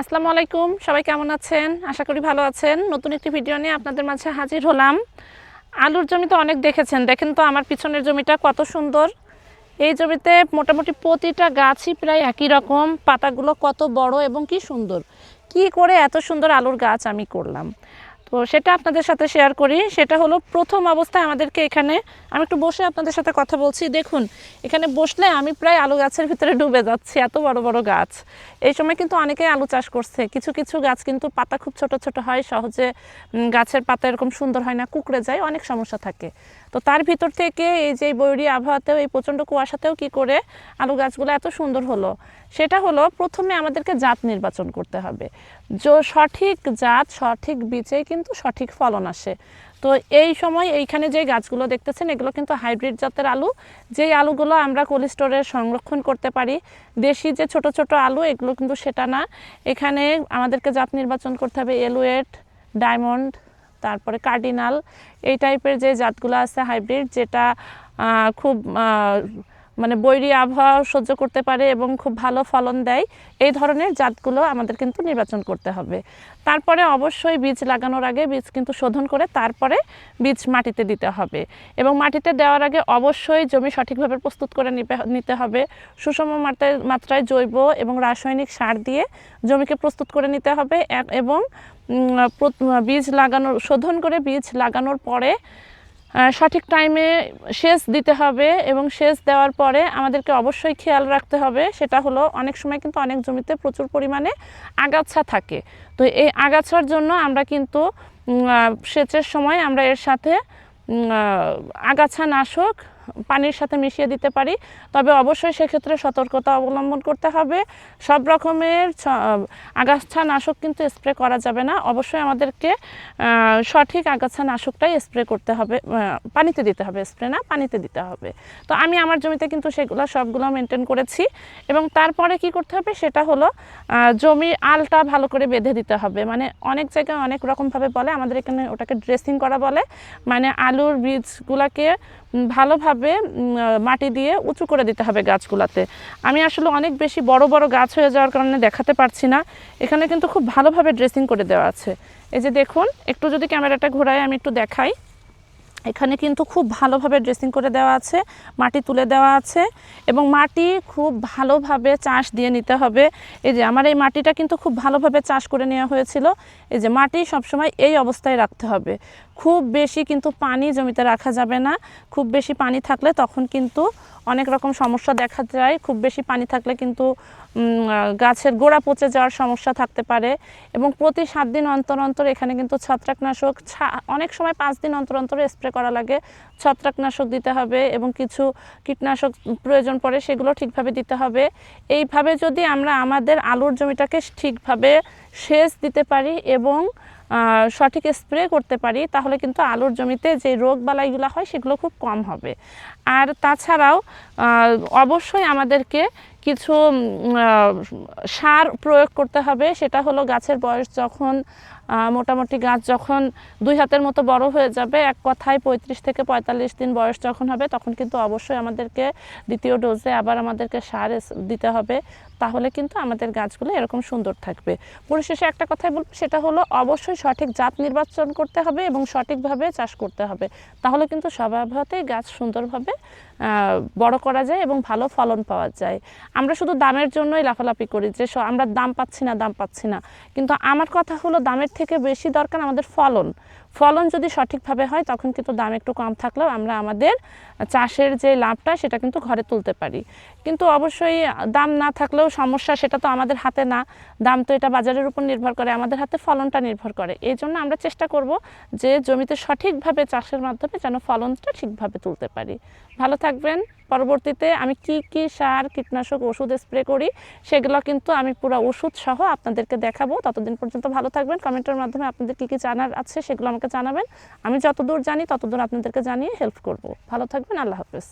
আসসালামু আলাইকুম, সবাই কেমন আছেন? আশা করি ভালো আছেন। নতুন একটি ভিডিও নিয়ে আপনাদের মাঝে হাজির হলাম। আলুর জমি তো অনেক দেখেছেন, দেখেন তো আমার পিছনের জমিটা কত সুন্দর। এই জমিতে মোটামুটি প্রতিটা গাছই প্রায় একই রকম, পাতাগুলো কত বড় এবং কি সুন্দর। কি করে এত সুন্দর আলুর গাছ আমি করলাম? তো সেটা আপনাদের সাথে শেয়ার করি। সেটা হলো প্রথম অবস্থায় আমাদেরকে এখানে আমি একটু বসে আপনাদের সাথে কথা বলছি। দেখুন, এখানে বসলে আমি প্রায় আলু গাছের ভিতরে ডুবে যাচ্ছি, এত বড় বড় গাছ। এই সময় কিন্তু অনেকেই আলু চাষ করছে। কিছু কিছু গাছ কিন্তু পাতা খুব ছোট ছোট হয়, সহজে গাছের পাতা এরকম সুন্দর হয় না, কুকড়ে যায়, অনেক সমস্যা থাকে। তো তার ভিতর থেকে এই যে বৈরী আবহাওয়াতেও, এই প্রচণ্ড কুয়াশাতেও কি করে আলু গাছগুলো এত সুন্দর হলো? সেটা হলো প্রথমে আমাদেরকে জাত নির্বাচন করতে হবে। সঠিক জাত, সঠিক বীজে কিন্তু সঠিক ফলন আসে। তো এই সময় এইখানে যে গাছগুলো দেখতেছেন, এগুলো কিন্তু হাইব্রিড জাতের আলু। যেই আলুগুলো আমরা কোল্ড স্টোরে সংরক্ষণ করতে পারি, দেশি যে ছোট ছোট আলু, এগুলো কিন্তু সেটা না। এখানে আমাদেরকে জাত নির্বাচন করতে হবে, এলুয়েট, ডায়মন্ড, তারপরে কার্ডিনাল, এই টাইপের যে জাতগুলো আছে হাইব্রিড, যেটা খুব মানে বৈরী আবহাওয়া সহ্য করতে পারে এবং খুব ভালো ফলন দেয়। এই ধরনের জাতগুলো আমাদের কিন্তু নির্বাচন করতে হবে। তারপরে অবশ্যই বীজ লাগানোর আগে বীজ কিন্তু শোধন করে তারপরে বীজ মাটিতে দিতে হবে। এবং মাটিতে দেওয়ার আগে অবশ্যই জমি সঠিকভাবে প্রস্তুত করে নিতে- হবে। সুষম মাত্রায় জৈব এবং রাসায়নিক সার দিয়ে জমিকে প্রস্তুত করে নিতে হবে। এবং বীজ লাগানোর, শোধন করে বীজ লাগানোর পরে সঠিক টাইমে সেচ দিতে হবে এবং সেচ দেওয়ার পরে আমাদেরকে অবশ্যই খেয়াল রাখতে হবে। সেটা হলো অনেক সময় কিন্তু অনেক জমিতে প্রচুর পরিমাণে আগাছা থাকে। তো এই আগাছার জন্য আমরা কিন্তু সেচের সময় আমরা এর সাথে আগাছা নাশক পানির সাথে মিশিয়ে দিতে পারি। তবে অবশ্যই সেক্ষেত্রে সতর্কতা অবলম্বন করতে হবে। সব রকমের আগাছা নাশক কিন্তু স্প্রে করা যাবে না। অবশ্যই আমাদেরকে সঠিক আগাছা নাশকটাই স্প্রে করতে হবে পানিতে দিতে হবে। স্প্রে না, পানিতে দিতে হবে। তো আমি আমার জমিতে কিন্তু সেগুলো, সবগুলো মেনটেন করেছি। এবং তারপরে কি করতে হবে? সেটা হলো জমির আলটা ভালো করে বেঁধে দিতে হবে। মানে অনেক জায়গায় অনেক রকমভাবে বলে, আমাদের এখানে ওটাকে ড্রেসিং করা বলে। মানে আলুর বীজগুলোকে ভালোভাবে উম, মাটি দিয়ে উঁচু করে দিতে হবে গাছগুলাতে। আমি আসলে অনেক বেশি বড় বড় গাছ হয়ে যাওয়ার কারণে দেখাতে পারছি না। এখানে কিন্তু খুব ভালোভাবে ড্রেসিং করে দেওয়া আছে। এই যে দেখুন একটু যদি ক্যামেরাটা ঘোরায় আমি একটু দেখাই। এখানে কিন্তু খুব ভালোভাবে ড্রেসিং করে দেওয়া আছে, মাটি তুলে দেওয়া আছে এবং মাটি খুব ভালোভাবে চাষ দিয়ে নিতে হবে। এই যে আমার এই মাটিটা কিন্তু খুব ভালোভাবে চাষ করে নেওয়া হয়েছিল। এই যে মাটি সবসময় এই অবস্থায় রাখতে হবে। খুব বেশি কিন্তু পানি জমিতে রাখা যাবে না। খুব বেশি পানি থাকলে তখন কিন্তু অনেক রকম সমস্যা দেখা যায়। খুব বেশি পানি থাকলে কিন্তু গাছের গোড়া পচে যাওয়ার সমস্যা থাকতে পারে এবং প্রতি সাত দিন অন্তর অন্তর এখানে কিন্তু ছত্রাকনাশক অনেক সময় পাঁচ দিন অন্তর অন্তর স্প্রে করা লাগে। ছত্রাকনাশক দিতে হবে এবং কিছু কীটনাশক প্রয়োজন পড়ে সেগুলো ঠিকভাবে দিতে হবে। এইভাবে যদি আমরা আমাদের আলুর জমিটাকে ঠিকভাবে সেচ দিতে পারি এবং সঠিক স্প্রে করতে পারি, তাহলে কিন্তু আলুর জমিতে যে রোগ বালাইগুলো হয়, সেগুলো খুব কম হবে। আর তাছাড়াও অবশ্যই আমাদেরকে কিছু সার প্রয়োগ করতে হবে। সেটা হলো গাছের বয়স যখন মোটামুটি গাছ যখন দুই হাতের মতো বড় হয়ে যাবে, এক কথায় পঁয়ত্রিশ থেকে পঁয়তাল্লিশ দিন বয়স যখন হবে, তখন কিন্তু অবশ্যই আমাদেরকে দ্বিতীয় ডোজে আবার আমাদেরকে সার দিতে হবে। তাহলে কিন্তু আমাদের গাছগুলো এরকম সুন্দর থাকবে। পরিশেষে একটা কথাই বলব, সেটা হলো অবশ্যই সঠিক জাত নির্বাচন করতে হবে এবং সঠিকভাবে চাষ করতে হবে। তাহলে কিন্তু সব আবহাওয়াতেই গাছ সুন্দরভাবে বড় করা যায় এবং ভালো ফলন পাওয়া যায়। আমরা শুধু দামের জন্যই লাফালাফি করি যে আমরা দাম পাচ্ছি না, দাম পাচ্ছি না। কিন্তু আমার কথা হলো, দামের থেকে বেশি দরকার আমাদের ফলন। ফলন যদি সঠিকভাবে হয়, তখন কিন্তু দাম একটু কম থাকলেও আমরা আমাদের চাষের যে লাভটা, সেটা কিন্তু ঘরে তুলতে পারি। কিন্তু অবশ্যই দাম না থাকলেও সমস্যা সেটা তো আমাদের হাতে না। দাম তো এটা বাজারের উপর নির্ভর করে, আমাদের হাতে ফলনটা নির্ভর করে। এই জন্য আমরা চেষ্টা করব যে জমিতে সঠিকভাবে চাষের মাধ্যমে যেন ফলনটা ঠিকভাবে তুলতে পারি। ভালো থাকবেন। পরবর্তীতে আমি কি কি সার, কীটনাশক ওষুধ স্প্রে করি, সেগুলো কিন্তু আমি পুরো ওষুধ সহ আপনাদেরকে দেখাবো। ততদিন পর্যন্ত ভালো থাকবেন। কমেন্টের মাধ্যমে আপনাদের কি কি জানার আছে সেগুলো আমাকে জানাবেন। আমি যতদূর জানি, ততদূর আপনাদেরকে জানিয়ে হেল্প করব। ভালো থাকবেন। আল্লাহ হাফেজ।